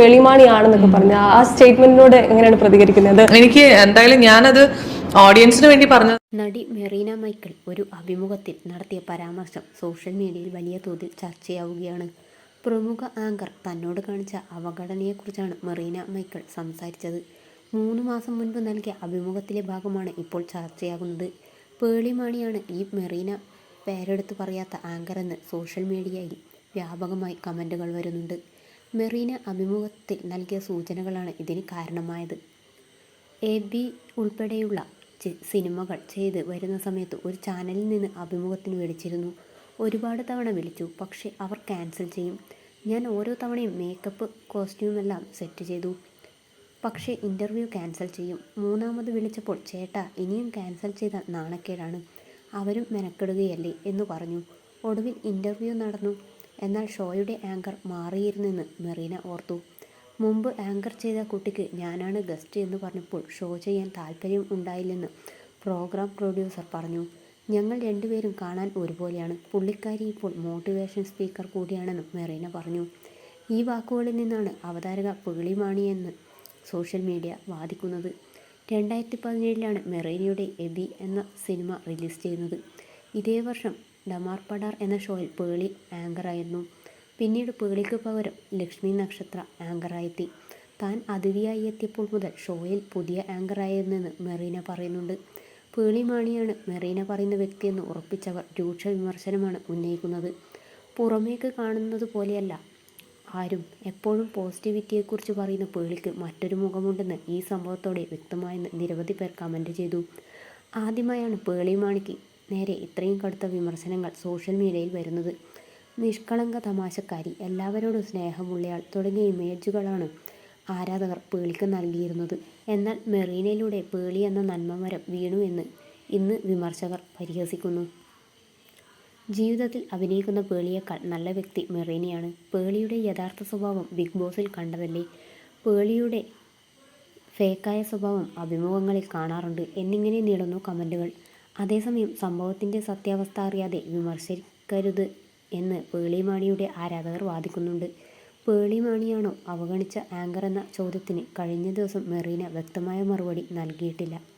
വെളിമാണിയാണെന്നൊക്കെ പറഞ്ഞ ആ സ്റ്റേറ്റ്മെന്റിനോട് എങ്ങനെയാണ് പ്രതികരിക്കുന്നത്? എനിക്ക് എന്തായാലും ഞാനത് ഓഡിയൻസിന് വേണ്ടി പറഞ്ഞു നടി മെറീന മൈക്കിൾ ഒരു അഭിമുഖത്തിൽ നടത്തിയ പരാമർശം സോഷ്യൽ മീഡിയയിൽ വലിയ തോതിൽ ചർച്ചയാവുകയാണ്. പ്രമുഖ ആങ്കർ തന്നോട് കാണിച്ച അവഗണനയെക്കുറിച്ചാണ് മെറീന മൈക്കിൾ സംസാരിച്ചത്. മൂന്ന് മാസം മുൻപ് നൽകിയ അഭിമുഖത്തിലെ ഭാഗമാണ് ഇപ്പോൾ ചർച്ചയാകുന്നത്. പേളിമാണിയാണ് ഈ മെറീന പേരെടുത്ത് പറയാത്ത ആങ്കർ എന്ന് സോഷ്യൽ മീഡിയയിൽ വ്യാപകമായി കമന്റുകൾ വരുന്നുണ്ട്. മെറീന അഭിമുഖത്തിൽ നൽകിയ സൂചനകളാണ് ഇതിന് കാരണമായത്. എ ബി ഉൾപ്പെടെയുള്ള സിനിമകൾ ചെയ്ത് വരുന്ന സമയത്ത് ഒരു ചാനലിൽ നിന്ന് അഭിമുഖത്തിന് വിളിച്ചിരുന്നു. ഒരുപാട് തവണ വിളിച്ചു പക്ഷേ അവർ ക്യാൻസൽ ചെയ്യും. ഞാൻ ഓരോ തവണയും മേക്കപ്പ് കോസ്റ്റ്യൂമെല്ലാം സെറ്റ് ചെയ്തു. പക്ഷേ ഇന്റർവ്യൂ ക്യാൻസൽ ചെയ്യും. മൂന്നാമത് വിളിച്ചപ്പോൾ ചേട്ട ഇനിയും ക്യാൻസൽ ചെയ്ത നാണക്കേടാണ്. അവരും മെനക്കെടുകയല്ലേ എന്ന് പറഞ്ഞു. ഒടുവിൽ ഇന്റർവ്യൂ നടന്നു. എന്നാൽ ഷോയുടെ ആങ്കർ മാറിയിരുന്നെന്ന് മെറീന ഓർത്തു. മുമ്പ് ആങ്കർ ചെയ്ത കുട്ടിക്ക് ഞാനാണ് ഗസ്റ്റ് എന്ന് പറഞ്ഞപ്പോൾ ഷോ ചെയ്യാൻ താല്പര്യം ഉണ്ടായില്ലെന്ന് പ്രോഗ്രാം പ്രൊഡ്യൂസർ പറഞ്ഞു. ഞങ്ങൾ രണ്ടുപേരും കാണാൻ ഒരുപോലെയാണ്. പുള്ളിക്കാരി ഇപ്പോൾ മോട്ടിവേഷൻ സ്പീക്കർ കൂടിയാണെന്നും മെറീന പറഞ്ഞു. ഈ വാക്കുകളിൽ നിന്നാണ് അവതാരക പുള്ളിമാണിയെന്ന് സോഷ്യൽ മീഡിയ വാദിക്കുന്നത്. രണ്ടായിരത്തി പതിനേഴിലാണ് മെറീനയുടെ എബി എന്ന സിനിമ റിലീസ് ചെയ്യുന്നത്. ഇതേ വർഷം ഡമാർ എന്ന ഷോയിൽ പേളി ആങ്കറായിരുന്നു. പിന്നീട് പേളിക്ക് പകരം ലക്ഷ്മി നക്ഷത്ര ആങ്കറായെത്തി. താൻ അതിഥിയായി എത്തിയപ്പോൾ മുതൽ ഷോയിൽ പുതിയ ആങ്കറായിരുന്നെന്ന് മെറീന പറയുന്നുണ്ട്. പേളി മാണിയാണ് മെറീന പറയുന്ന വ്യക്തിയെന്ന് ഉറപ്പിച്ചവർ രൂക്ഷ വിമർശനമാണ് ഉന്നയിക്കുന്നത്. പുറമേക്ക് കാണുന്നത് പോലെയല്ല. ആരും എപ്പോഴും പോസിറ്റിവിറ്റിയെക്കുറിച്ച് പറയുന്ന പേളിക്ക് മറ്റൊരു മുഖമുണ്ടെന്ന് ഈ സംഭവത്തോടെ വ്യക്തമായെന്ന് നിരവധി പേർ കമന്റ് ചെയ്തു. ആദ്യമായാണ് പേളി മാണിക്ക് നേരെ ഇത്രയും കടുത്ത വിമർശനങ്ങൾ സോഷ്യൽ മീഡിയയിൽ വരുന്നത്. നിഷ്കളങ്ക തമാശക്കാരി എല്ലാവരോടും സ്നേഹമുള്ളയാൾ തുടങ്ങിയ ഇമേജുകളാണ് ആരാധകർ പേളിക്ക് നൽകിയിരുന്നത്. എന്നാൽ മെറീനയിലൂടെ പേളി എന്ന നന്മമരം വീണു എന്ന് ഇന്ന് വിമർശകർ പരിഹസിക്കുന്നു. ജീവിതത്തിൽ അഭിനയിക്കുന്ന പേളിയേക്കാൾ നല്ല വ്യക്തി മെറീനയാണ്. പേളിയുടെ യഥാർത്ഥ സ്വഭാവം ബിഗ് ബോസിൽ കണ്ടതല്ലേ? പേളിയുടെ ഫേക്കായ സ്വഭാവം അഭിമുഖങ്ങളിൽ കാണാറുണ്ട് എന്നിങ്ങനെ നീളുന്നു കമന്റുകൾ അതേസമയം സംഭവത്തിന്റെ സത്യാവസ്ഥ അറിയാതെ വിമർശിക്കരുത് എന്ന് പേളിമാണിയുടെ ആരാധകർ വാദിക്കുന്നുണ്ട്. പേളിമാണിയാണോ അവഗണിച്ച ആങ്കർ എന്ന ചോദ്യത്തിന് കഴിഞ്ഞ ദിവസം മെറീന വ്യക്തമായ മറുപടി നൽകിയിട്ടില്ല.